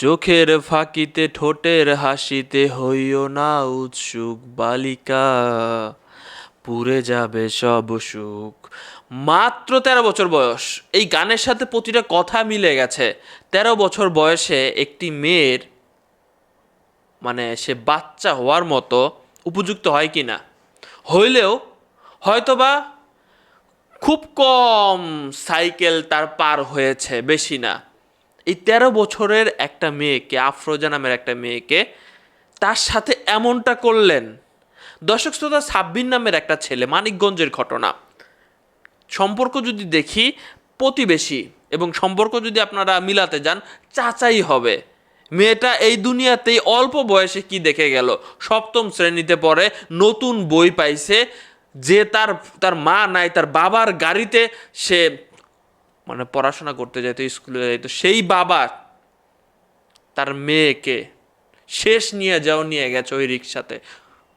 চোখের ফাঁকিতে, ঠোঁটের হাসিতে হইও না উৎসুক বালিকা পুরে যাবে সব সুখ। মাত্র তেরো বছর বয়স। এই গানের সাথে প্রতিটা কথা মিলে গেছে। তেরো বছর বয়সে একটি মেয়ের মানে সে বাচ্চা হওয়ার মতো উপযুক্ত হয় কি না? হইলেও হয়তোবা খুব কম সাইকেল তার পার হয়েছে, বেশি না। এই তেরো বছরের একটা মেয়েকে, আফরোজা নামের একটা মেয়েকে তার সাথে এমনটা করলেন। দর্শক শ্রোতা সাব্বির নামের একটা ছেলে, মানিকগঞ্জের ঘটনা। সম্পর্ক যদি দেখি, প্রতিবেশী এবং সম্পর্ক যদি আপনারা মিলাতে যান, চাচাই হবে। মেয়েটা এই দুনিয়াতেই অল্প বয়সে কি দেখে গেল? সপ্তম শ্রেণীতে পড়ে, নতুন বই পাইছে। যে তার তার মা নাই, তার বাবার গাড়িতে সে মানে পড়াশোনা করতে যাইতো স্কুলে যাইতো সেই বাবা তার মেয়েকে শেষ নিয়ে যাও নিয়ে গেছে ওই রিক্সাতে,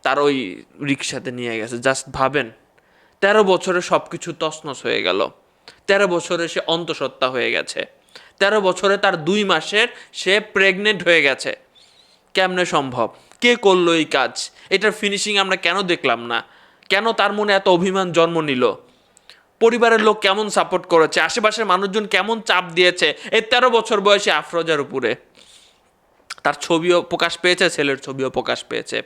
তার ওই রিক্সাতে নিয়ে গেছে। জাস্ট ভাবেন, তেরো বছরে সব কিছু তছনছ হয়ে গেল। তেরো বছরে সে অন্তঃসত্ত্বা হয়ে গেছে। তেরো বছরে তার দুই মাসের সে প্রেগনেন্ট হয়ে গেছে। কেমনে সম্ভব? কে করল এই কাজ? এটার ফিনিশিং আমরা কেন দেখলাম না? কেন তার মনে এত অভিমান জন্ম নিল? পরিবারের লোক কেমন সাপোর্ট করেছে? আশেপাশের মানুষজন কেমন চাপ দিয়েছে? এই তেরো বছর বয়সে আফরোজার উপরে। তার ছবিও প্রকাশ পেয়েছে, ছেলের ছবিও প্রকাশ পেয়েছে।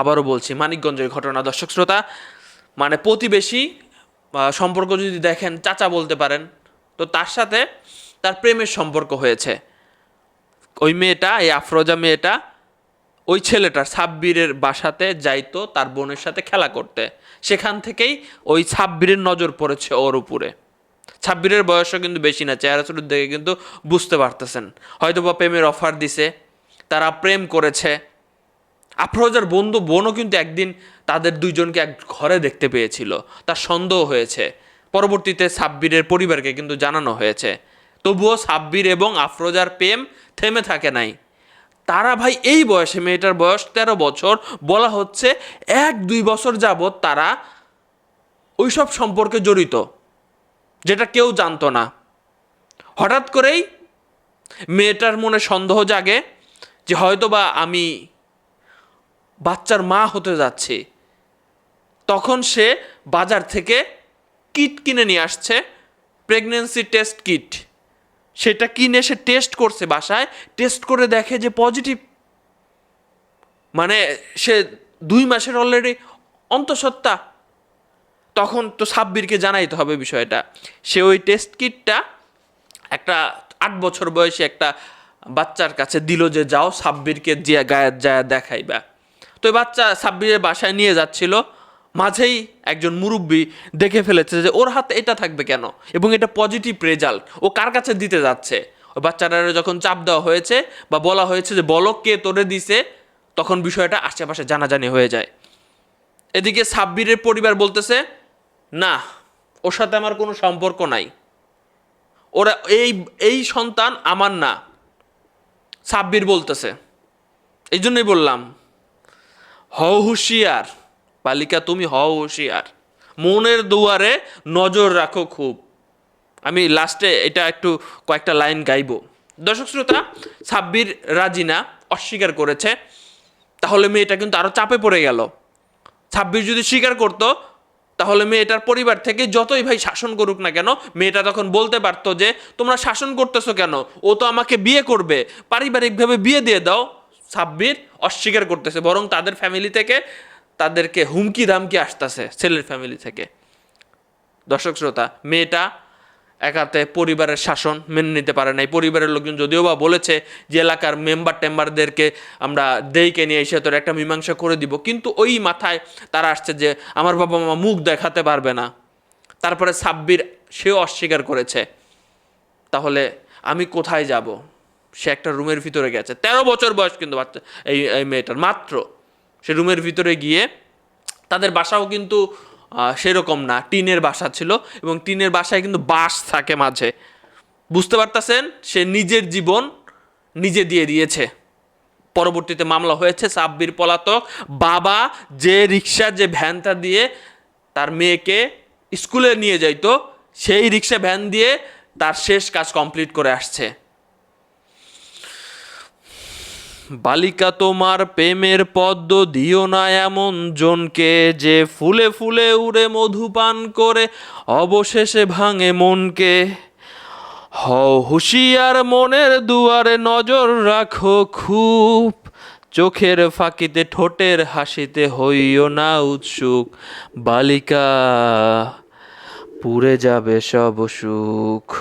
আবারও বলছি, মানিকগঞ্জের ঘটনা। দর্শক শ্রোতা মানে প্রতিবেশী সম্পর্ক যদি দেখেন, চাচা বলতে পারেন, তো তার সাথে তার প্রেমের সম্পর্ক হয়েছে। ওই মেয়েটা, এই আফরোজা মেয়েটা ওই ছেলেটার সাব্বিরের বাসাতে যাইতো, তার বোনের সাথে খেলা করতে। সেখান থেকেই ওই সাব্বিরের নজর পড়েছে ওর উপরে। ছাব্বিরের বয়সও কিন্তু বেশি না, চেহারা চুরুর দেখে কিন্তু বুঝতে পারতেছেন। হয়তো বা প্রেমের অফার দিছে, তারা প্রেম করেছে। আফরোজার বন্ধু বোনও কিন্তু একদিন তাদের দুইজনকে এক ঘরে দেখতে পেয়েছিল। তার সন্দেহ হয়েছে। পরবর্তীতে সাব্বিরের পরিবারকে কিন্তু জানানো হয়েছে। তবুও সাব্বির এবং আফরোজার প্রেম থেমে থাকে নাই। তারা ভাই এই বয়সে মেয়েটার বয়স তেরো বছর, বলা হচ্ছে এক দুই বছর যাবৎ তারা ওইসব সম্পর্কে জড়িত, যেটা কেউ জানতো না। হঠাৎ করেই মেয়েটার মনে সন্দেহ জাগে যে হয়তোবা আমি বাচ্চার মা হতে যাচ্ছি। তখন সে বাজার থেকে কিট কিনে নিয়ে আসছে, প্রেগনেন্সি টেস্ট কিট। সেটা কিনে সে টেস্ট করছে বাসায় টেস্ট করে দেখে যে পজিটিভ মানে সে দুই মাসের অলরেডি অন্তঃসত্ত্বা। তখন তো সাব্বিরকে জানাইতে হবে বিষয়টা। সে ওই টেস্ট কিটটা একটা আট বছর বয়সী একটা বাচ্চার কাছে দিল যে, যাও সাব্বিরকে যে গায়ে যায় দেখাইবা। তো ওই বাচ্চা সাব্বিরের বাসায় নিয়ে যাচ্ছিল। মাঝেই একজন মুরব্বী দেখে ফেলেছে যে, ওর হাতে এটা থাকবে কেন? এবং এটা পজিটিভ রেজাল্ট ও কার কাছে দিতে যাচ্ছে? বাচ্চাটারে যখন চাপ দেওয়া হয়েছে বা বলা হয়েছে যে, বলো কে তোরে দিছে? তখন বিষয়টা আশেপাশে জানাজানি হয়ে যায়। এদিকে সাব্বিরের পরিবার বলতেছে, না, ওর সাথে আমার কোনো সম্পর্ক নাই। ওরা, এই এই সন্তান আমার না। সাব্বির বলতেছে এই জন্যই বললাম হ হুঁশিয়ার। বালিকা, তুমি হও হুঁশিয়ার। মনের দুয়ারে নজর রাখো খুব। আমি লাস্টে এটা একটু কয়েকটা লাইন গাইব। দর্শক শ্রোতা সাব্বির রাজিনা অস্বীকার করেছে। তাহলে মেয়েটা কিন্তু আরও চাপে পড়ে গেল। ছাব্বিশ যদি স্বীকার করতো, তাহলে মেয়েটার পরিবার থেকে যতই ভাই শাসন করুক না কেন, মেয়েটা তখন বলতে পারতো যে, তোমরা শাসন করতেছো কেন? ও তো আমাকে বিয়ে করবে। পারিবারিকভাবে বিয়ে দিয়ে দাও। সাব্বির অস্বীকার করতেছে, বরং তাদের ফ্যামিলি থেকে তাদেরকে হুমকি দামকি আসতেছে ছেলের ফ্যামিলি থেকে। দর্শক শ্রোতা, মেয়েটা একাতে পরিবারের শাসন মেনে নিতে পারে নাই। পরিবারের লোকজন যদিও বা বলেছে যে এলাকার মেম্বার টেম্বারদেরকে আমরা দেইকে নিয়ে এসে তোর একটা মীমাংসা করে দিব, কিন্তু ওই মাথায় তারা আসছে যে আমার বাবা মা মুখ দেখাতে পারবে না। তারপরে সাব্বির সেও অস্বীকার করেছে। তাহলে আমি কোথায় যাব? সে একটা রুমের ভিতরে গেছে। তেরো বছর বয়স কিন্তু বাচ্চা এই এই মেয়েটার, মাত্র। সে রুমের ভিতরে গিয়ে তাদের বাসাও কিন্তু সেরকম না, টিনের বাসা ছিল এবং টিনের বাসায় কিন্তু বাঁশ থাকে মাঝে। বুঝতে পারতেছেন? সে নিজের জীবন নিজে দিয়ে দিয়েছে। পরবর্তীতে মামলা হয়েছে সাব্বির পলাতক। বাবা যে রিক্সা যে ভ্যানটা দিয়ে তার মেয়েকে স্কুলে নিয়ে যাইতো, সেই রিক্সা ভ্যান দিয়ে তার শেষ কাজ কমপ্লিট করে আসছে। বালিকা তোমার প্রেমের পদ্ম দিও না এমন জনকে যে ফুলে ফুলে উড়ে মধুপান করে, অবশেষে ভাঙে মনকে। হও হুঁশিয়ার মনের দুয়ারে নজর রাখো খুব, চোখের ফাঁকিতে, ঠোঁটের হাসিতে হইও না উৎসুক। বালিকা, পুড়ে যাবে সব সুখ।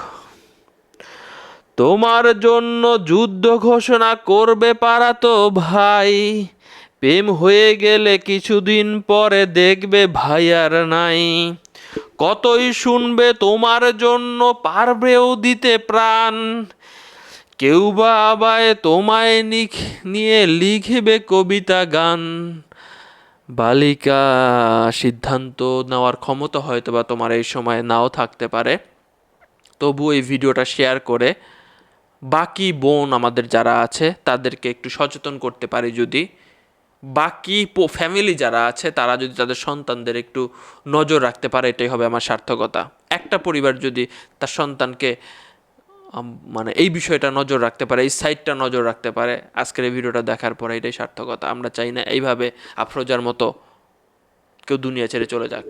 তোমার জন্য যুদ্ধ ঘোষণা করবে পারা তো ভাই। প্রেম হয়ে গেলে কিছুদিন পরে দেখবে ভাই আর নাই। কতই শুনবে তোমার জন্য পারবেও দিতে প্রাণ। কেউ বা আবায় তোমায় নিয়ে লিখবে কবিতা গান। বালিকা, সিদ্ধান্ত নেওয়ার ক্ষমতা হয়তো বা তোমার এই সময় নাও থাকতে পারে। তবু এই ভিডিওটা শেয়ার করে বাকি বোন আমাদের যারা আছে, তাদেরকে একটু সচেতন করতে পারি যদি। বাকি ফ্যামিলি যারা আছে, তারা যদি তাদের সন্তানদের একটু নজর রাখতে পারে, এটাই হবে আমার সার্থকতা। একটা পরিবার যদি তার সন্তানকে মানে এই বিষয়টা নজর রাখতে পারে, এই সাইডটা নজর রাখতে পারে, আজকের এই ভিডিওটা দেখার পরে এটাই সার্থকতা। আমরা চাই না এইভাবে আফরোজার মতো কেউ দুনিয়া ছেড়ে চলে যাক।